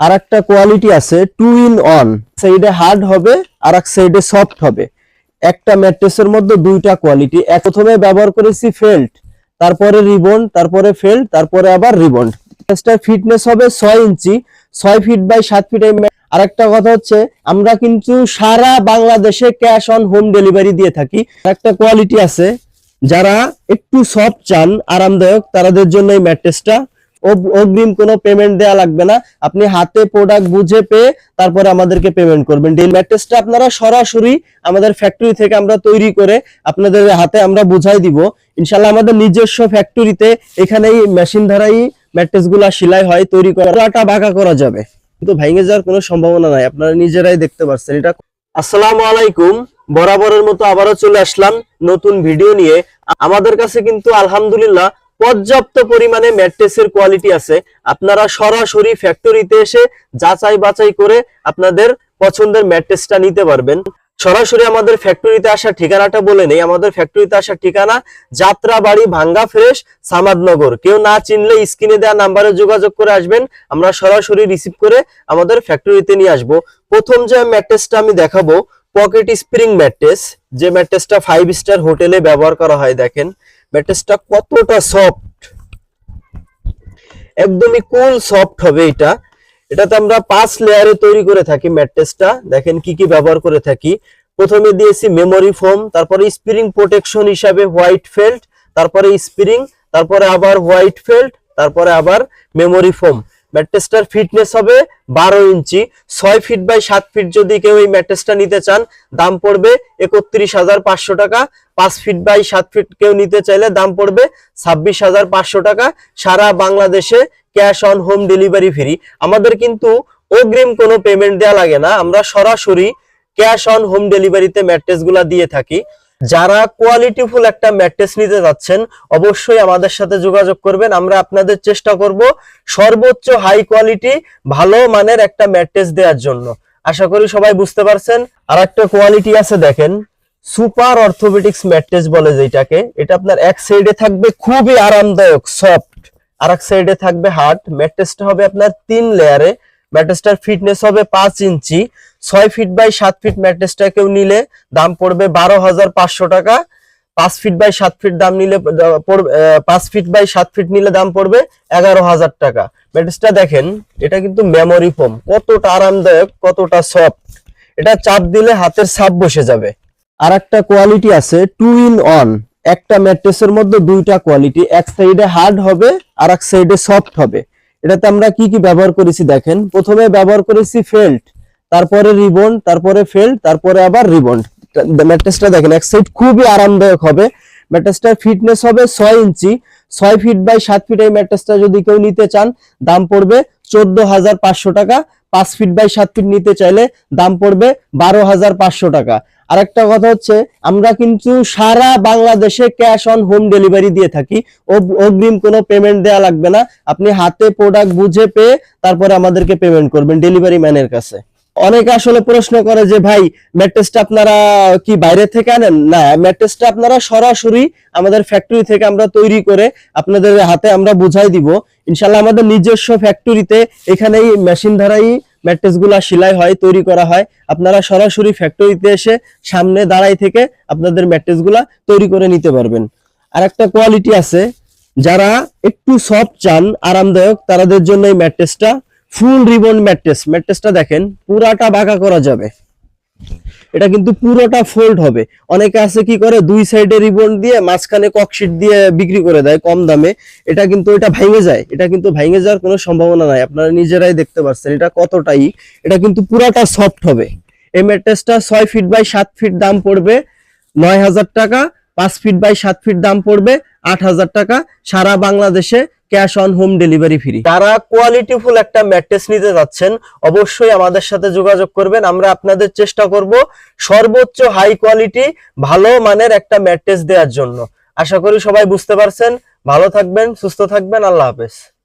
আর একটা কোয়ালিটি আছে two in one সাইডে হার্ড হবে আর এক সাইডে সফট হবে। একটা ম্যাট্রেসের মধ্যে দুইটা কোয়ালিটি এক প্রথমে ব্যবহার করেছি ফেল্ট তারপরে রিবন তারপরে ফেল্ট তারপরে আবার রিবন ফিটনেস হবে ছয় ইঞ্চি, ছয় ফিট বাই সাত ফিট আর একটা কথা হচ্ছে, আমরা কিন্তু সারা বাংলাদেশে ক্যাশ অন হোম ডেলিভারি দিয়ে থাকি। একটা কোয়ালিটি আছে, যারা একটু সফট চান, আরামদায়ক তাদের জন্য এই ম্যাট্রেসটা অগ্রিম কোনো পেমেন্ট দেওয়া লাগবে না। আপনি হাতে প্রোডাক্ট বুঝে পেয়ে তারপরে আমাদেরকে পেমেন্ট করবেন। এই ম্যাট্রেসটা আপনারা সরাসরি আমাদের ফ্যাক্টরি থেকে আমরা তৈরি করে আপনাদের হাতে আমরা বুঝাই দিব। ইনশাল্লাহ আমাদের নিজস্ব ফ্যাক্টরিতে এখানেই মেশিন দ্বারাই ম্যাট্রেসগুলা সেলাই হয়, তৈরি করাটা বাঁকা করা যাবে। কিন্তু ভেঙে যাওয়ার কোনো সম্ভাবনা নাই, আপনারা নিজেরাই দেখতে পাচ্ছেন এটা আসসালামু আলাইকুম। বরাবরের মতো আবারও চলে আসলাম নতুন ভিডিও নিয়ে। আমাদের কাছে কিন্তু আলহামদুলিল্লাহ পর্যাপ্ত পরিমাণে ম্যাট্রেসের কোয়ালিটি আছে। আপনারা সরাসরি ফ্যাক্টরিতে এসে যাচাই বাছাই করে আপনাদের পছন্দের ম্যাট্রেসটা নিতে পারবেন। সরাসরি আমাদের ফ্যাক্টরিতে আসার ঠিকানাটা বলে নেই। আমাদের ফ্যাক্টরিতে আসার ঠিকানা যাত্রাবাড়ি ভাঙ্গা ফ্রেশ সামাদনগর। কেউ না চিনলে স্ক্রিনে দেওয়া নাম্বারে যোগাযোগ করে আসবেন। আমরা সরাসরি রিসিভ করে আমাদের ফ্যাক্টরিতে নিয়ে আসব। প্রথম যে ম্যাট্রেসটা আমি দেখাবো পকেট স্প্রিং ম্যাট্রেস। যে ম্যাট্রেসটা ফাইভ স্টার হোটেলে ব্যবহার করা হয়, দেখেন। ম্যাট্রেসটা কতটা সফট একদমই কুল সফট হবে এটা। এটাতে আমরা পাঁচ লেয়ারে তৈরি করে থাকি ম্যাট্রেসটা দেখেন কি কি ব্যবহার করে থাকি। প্রথমে দিয়েছি মেমোরি ফোম তারপরে স্প্রিং প্রোটেকশন হিসাবে হোয়াইট ফেল্ট তারপরে স্প্রিং তারপরে আবার হোয়াইট ফেল্ট তারপরে আবার মেমোরি ফোম ম্যাট্রেসটার ফিটনেস হবে বারো ইঞ্চি। ছয় ফিট বাই সাত ফিট যদি কেউ এই ম্যাট্রেসটা নিতে চান, দাম পড়বে একত্রিশ হাজার পাঁচশো টাকা। পাঁচ ফিট বাই সাত ফিট কেউ নিতে চাইলে দাম পড়বে ছাব্বিশ হাজার পাঁচশো টাকা। সারা বাংলাদেশে cash on home delivery free আমাদের কিন্তু অগ্রিম কোনো পেমেন্ট দেওয়া লাগে না। আমরা সরাসরি ক্যাশ অন হোম ডেলিভারিতে ম্যাট্রেসগুলা দিয়ে থাকি। যারা কোয়ালিটিফুল একটা ম্যাট্রেস নিতে যাচ্ছেন, অবশ্যই আমাদের সাথে যোগাযোগ করবেন। আমরা আপনাদের চেষ্টা করব সর্বোচ্চ হাই কোয়ালিটি ভালো মানের একটা ম্যাট্রেস দেওয়ার জন্য। আশা করি সবাই বুঝতে পারছেন। আর একটা কোয়ালিটি আছে দেখেন সুপার অর্থোপেডিক্স ম্যাট্রেস বলে যেটাকে। এটা আপনার এক সাইডে থাকবে খুবই আরামদায়ক সফট আর এক সাইডে থাকবে হার্ড ম্যাট্রেসটা হবে আপনার তিন লেয়ারে ম্যাট্রেসটার ফিটনেস হবে পাঁচ ইঞ্চি। ছয় ফিট বাই সাত ফিট ম্যাট্রেসটা কেউ নিলে দাম পড়বে বারো হাজার পাঁচশো টাকা। পাঁচ ফিট বাই সাত ফিট দাম নিলে পড়বে পাঁচ ফিট বাই সাত ফিট নিলে দাম পড়বে এগারো হাজার টাকা। ম্যাট্রেসটা দেখেন, এটা কিন্তু মেমোরি ফোম কতটা আরামদায়ক, কতটা সফট এটা চাপ দিলে হাতের ছাপ বসে যাবে। আর একটা কোয়ালিটি আছে টু ইন ওয়ান একটা ম্যাট্রেসের মধ্যে দুইটা কোয়ালিটি এক সাইডে হার্ড হবে আর এক সাইডে সফট হবে। এটাতে আমরা কি কি ব্যবহার করেছি দেখেন, প্রথমে ব্যবহার করেছি ফেল্ট তারপরে রিবন তারপরে ফেল্ট তারপরে আবার রিবন ম্যাট্রেসটা দেখেন, এক সাইড খুবই আরামদায়ক হবে। ম্যাট্রেসটার ফিটনেস হবে ছয় ইঞ্চি। ছয় ফিট বাই সাত ফিট এই ম্যাট্রেসটা যদি কেউ নিতে চান, দাম পড়বে চোদ্দ হাজার পাঁচশো টাকা। পাঁচ ফিট বাই সাত ফিট নিতে চাইলে দাম পড়বে বারো হাজার পাঁচশো টাকা। আরেকটা কথা হচ্ছে, আমরা কিন্তু সারা বাংলাদেশে ক্যাশ অন হোম ডেলিভারি দিয়ে থাকি। অগ- অগ্রিম কোনো পেমেন্ট দেওয়া লাগবে না। আপনি হাতে প্রোডাক্ট বুঝে পেয়ে তারপরে আমাদেরকে পেমেন্ট করবেন ডেলিভারি ম্যানের কাছে। অনেকে আসলে প্রশ্ন করে যে, ভাই ম্যাট্রেসটা আপনারা কি বাইরে থেকে আনেন? না ম্যাট্রেসটা আপনারা সরাসরি আমাদের ফ্যাক্টরি থেকে আমরা তৈরি করে আপনাদের হাতে আমরা বুঝাই দিব। ইনশাল্লাহ আমাদের নিজস্ব ফ্যাক্টরিতে এখানেই মেশিন দ্বারাই ম্যাট্রেসগুলা সেলাই হয়, তৈরি করা হয়। আপনারা সরাসরি ফ্যাক্টরিতে এসে সামনে দাঁড়াই থেকে আপনাদের ম্যাট্রেসগুলা তৈরি করে নিতে পারবেন। আর একটা কোয়ালিটি আছে, যারা একটু সফট চান, আরামদায়ক তাদের জন্য এই ম্যাট্রেসটা ফুল রিবন ম্যাট্রেস ম্যাট্রেসটা দেখেন, পুরাটা বাঁকা করা যাবে। এটা কিন্তু পুরোটা ফোল্ড হবে। অনেকে আছে কি করে, দুই সাইডে রিবন দিয়ে মাঝখানে ককশিট দিয়ে বিক্রি করে দেয় কম দামে। এটা কিন্তু, এটা ভেঙে যায়। এটা কিন্তু ভেঙে যাওয়ার কোনো সম্ভাবনা নাই। আপনারা নিজেরাই দেখতে পাচ্ছেন এটা কতটাই। এটা কিন্তু পুরাটা সফট হবে। এই ম্যাট্রেসটা ছয় ফিট বাই সাত ফিট দাম পড়বে। নয় হাজার টাকা, পাঁচ ফিট বাই সাত ফিট দাম পড়বে। আট হাজার টাকা, সারা বাংলাদেশে cash on home delivery free যারা কোয়ালিটিফুল একটা ম্যাট্রেস নিতে যাচ্ছেন, অবশ্যই আমাদের সাথে যোগাযোগ করবেন। আমরা আপনাদের চেষ্টা করব সর্বোচ্চ হাই কোয়ালিটি ভালো মানের একটা ম্যাট্রেস দেওয়ার জন্য। আশা করি সবাই বুঝতে পারছেন। ভালো থাকবেন, সুস্থ থাকবেন। আল্লাহ হাফেজ।